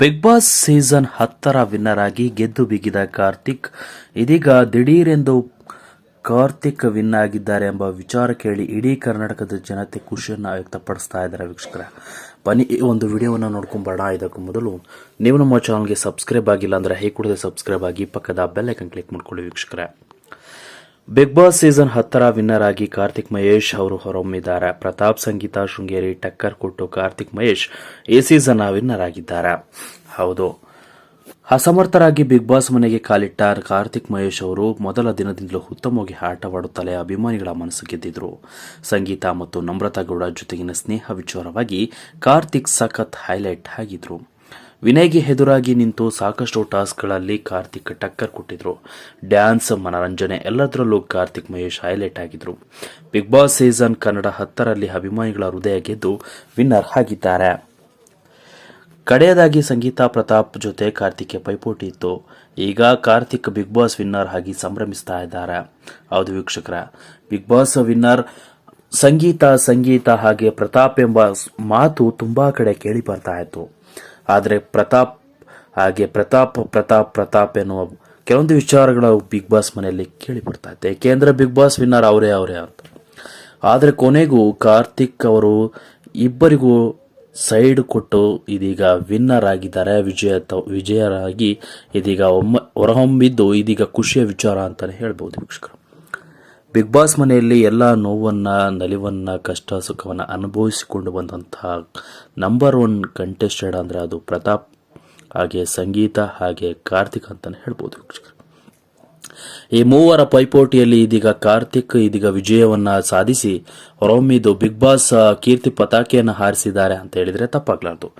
Big boss season ಹತ್ತರ winner ಆಗಿ ಗೆದ್ದು ಬಿಗಿದ ಕಾರ್ತಿಕ್, ಇದೀಗ ದಿಢೀರೆಂದು ಕಾರ್ತಿಕ್ ವಿನ್ ಆಗಿದ್ದಾರೆ ಎಂಬ ವಿಚಾರ ಕೇಳಿ ಇಡೀ ಕರ್ನಾಟಕದ ಜನತೆ ಖುಷಿಯನ್ನು ವ್ಯಕ್ತಪಡಿಸ್ತಾ ಇದ್ದಾರೆ ವೀಕ್ಷಕರ. ಬನ್ನಿ, ಈ ಒಂದು ವಿಡಿಯೋವನ್ನು ನೋಡ್ಕೊಂಬೋಣ ಇದಕ್ಕೂ ಮೊದಲು ನೀವು ನಮ್ಮ ಚಾನಲ್ಗೆ ಸಬ್ಸ್ಕ್ರೈಬ್ ಆಗಿಲ್ಲ ಅಂದರೆ ಹೇ ಕೂಡಲೇ ಸಬ್ಸ್ಕ್ರೈಬ್ ಆಗಿ ಪಕ್ಕದ ಬೆಲ್ಲೈಕನ್ ಕ್ಲಿಕ್ ಮಾಡ್ಕೊಳ್ಳಿ ವೀಕ್ಷಕರೇ. ಬಿಗ್ ಬಾಸ್ ಸೀಸನ್ ಹತ್ತರ ವಿನ್ನರ್ ಆಗಿ ಕಾರ್ತಿಕ್ ಮಹೇಶ್ ಅವರು ಹೊರಹೊಮ್ಮಿದ್ದಾರೆ. ಪ್ರತಾಪ್ ಸಂಗೀತ, ಶೃಂಗೇರಿ, ಟಕ್ಕರ್, ಕೊಟ್ಟು ಕಾರ್ತಿಕ್ ಮಹೇಶ್ ಈ ಸೀಸನ್ ವಿನ್ನರ್ ಆಗಿದ್ದಾರೆ. ಹೌದು. ಅಸಮರ್ಥರಾಗಿ ಬಿಗ್ ಬಾಸ್ ಮನೆಗೆ ಕಾಲಿಟ್ಟ ಕಾರ್ತಿಕ್ ಮಹೇಶ್ ಅವರು ಮೊದಲ ದಿನದಿಂದಲೂ ಉತ್ತಮವಾಗಿ ಆಟವಾಡುತ್ತಲೇ ಅಭಿಮಾನಿಗಳ ಮನಸ್ಸು ಗೆದ್ದಿದ್ರು. ಸಂಗೀತ ಮತ್ತು ನಮ್ರತಾ ಗೌಡ ಜೊತೆಗಿನ ಸ್ನೇಹ ವಿಚಾರವಾಗಿ ಕಾರ್ತಿಕ್ ಸಖತ್ ಹೈಲೈಟ್ ಆಗಿದ್ರು. ವಿನಯ್ಗೆ ಎದುರಾಗಿ ನಿಂತು ಸಾಕಷ್ಟು ಟಾಸ್ಕ್ಗಳಲ್ಲಿ ಕಾರ್ತಿಕ್ ಟಕ್ಕರ್ ಕೊಟ್ಟಿದ್ರು. ಡ್ಯಾನ್ಸ್, ಮನರಂಜನೆ ಎಲ್ಲದರಲ್ಲೂ ಕಾರ್ತಿಕ್ ಮಹೇಶ್ ಹೈಲೈಟ್ ಆಗಿದ್ರು. ಬಿಗ್ ಬಾಸ್ ಸೀಸನ್ ಕನ್ನಡ ಹತ್ತರಲ್ಲಿ ಅಭಿಮಾನಿಗಳ ಹೃದಯ ಗೆದ್ದು ವಿನ್ನರ್ ಆಗಿದ್ದಾರೆ. ಕಡೆಯದಾಗಿ ಸಂಗೀತ ಪ್ರತಾಪ್ ಜೊತೆ ಕಾರ್ತಿಕ್ಗೆ ಪೈಪೋಟಿ ಇತ್ತು. ಈಗ ಕಾರ್ತಿಕ್ ಬಿಗ್ ಬಾಸ್ ವಿನ್ನರ್ ಆಗಿ ಸಂಭ್ರಮಿಸ್ತಾ ಇದ್ದಾರೆ. ಹೌದು ವೀಕ್ಷಕರ, Big Boss winner Sangeetha Sangeetha ಹಾಗೆ ಪ್ರತಾಪ್ ಎಂಬ ಮಾತು ತುಂಬಾ ಕಡೆ ಕೇಳಿ ಬರ್ತಾ ಇತ್ತು. ಆದರೆ ಪ್ರತಾಪ್, ಹಾಗೆ ಪ್ರತಾಪ್ ಪ್ರತಾಪ್ ಪ್ರತಾಪ್ ಎನ್ನುವ ಕೆಲವೊಂದು ವಿಚಾರಗಳು ಬಿಗ್ ಬಾಸ್ ಮನೆಯಲ್ಲಿ ಕೇಳಿ ಬರ್ತಾ ಇತ್ತು ಏಕೆಂದ್ರೆ ಬಿಗ್ ಬಾಸ್ ವಿನ್ನರ್ ಅವರೇ ಅವರೇ ಅಂತ. ಆದರೆ ಕೊನೆಗೂ ಕಾರ್ತಿಕ್ ಅವರು ಇಬ್ಬರಿಗೂ ಸೈಡ್ ಕೊಟ್ಟು ಇದೀಗ ವಿನ್ನರ್ ಆಗಿದ್ದಾರೆ. ವಿಜಯ ವಿಜಯರಾಗಿ ಇದೀಗ ಹೊರಹೊಮ್ಮಿದ್ದು ಇದೀಗ ಖುಷಿಯ ವಿಚಾರ ಅಂತಲೇ ಹೇಳ್ಬೋದು ವೀಕ್ಷಕರು. ಬಿಗ್ ಬಾಸ್ ಮನೆಯಲ್ಲಿ ಎಲ್ಲ ನೋವನ್ನು, ನಲಿವನ್ನು, ಕಷ್ಟ, ಸುಖವನ್ನು ಅನುಭವಿಸಿಕೊಂಡು ಬಂದಂತಹ ನಂಬರ್ ಒನ್ ಕಂಟೆಸ್ಟೆಡ್ ಅಂದರೆ ಅದು ಪ್ರತಾಪ್, ಹಾಗೆ ಸಂಗೀತ, ಹಾಗೆ ಕಾರ್ತಿಕ್ ಅಂತಲೇ ಹೇಳ್ಬೋದು ಈ ಮೂವರ ಪೈಪೋಟಿಯಲ್ಲಿ ಇದೀಗ ಕಾರ್ತಿಕ್, ಇದೀಗ ವಿಜಯವನ್ನ ಸಾಧಿಸಿ ಹೊರಹೊಮ್ಮಿದ್ದು ಬಿಗ್ ಬಾಸ್ ಕೀರ್ತಿ ಪತಾಕೆಯನ್ನು ಹಾರಿಸಿದ್ದಾರೆ ಅಂತ ಹೇಳಿದ್ರೆ ತಪ್ಪಾಗ್ಲಾರ್ದು.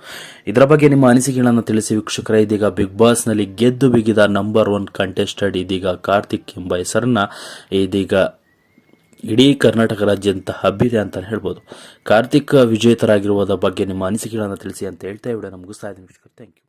ಇದರ ಬಗ್ಗೆ ನಿಮ್ಮ ಅನಿಸಿಕೆಗಳನ್ನು ತಿಳಿಸಿ ವೀಕ್ಷಕರ, ಇದೀಗ ಬಿಗ್ ಬಾಸ್ನಲ್ಲಿ ಗೆದ್ದು ಬಿಗಿದ ನಂಬರ್ ಒನ್ ಕಂಟೆಸ್ಟೆಡ್ ಇದೀಗ ಕಾರ್ತಿಕ್ ಎಂಬ ಹೆಸರನ್ನ ಇದೀಗ ಇಡೀ ಕರ್ನಾಟಕ ರಾಜ್ಯದಂತ ಹಬ್ಬಿದೆ ಅಂತ ಹೇಳ್ಬೋದು. ಕಾರ್ತಿಕ ವಿಜೇತರಾಗಿರುವುದರ ಬಗ್ಗೆ ನಿಮ್ಮ ಅನಿಸಿಕೆಗಳನ್ನು ತಿಳಿಸಿ ಅಂತ ಹೇಳ್ತಾ ವಿಡಿಯೋ ಮುಗಿಸ್ತಾ ಇದ್ದೀನಿ. Thank you.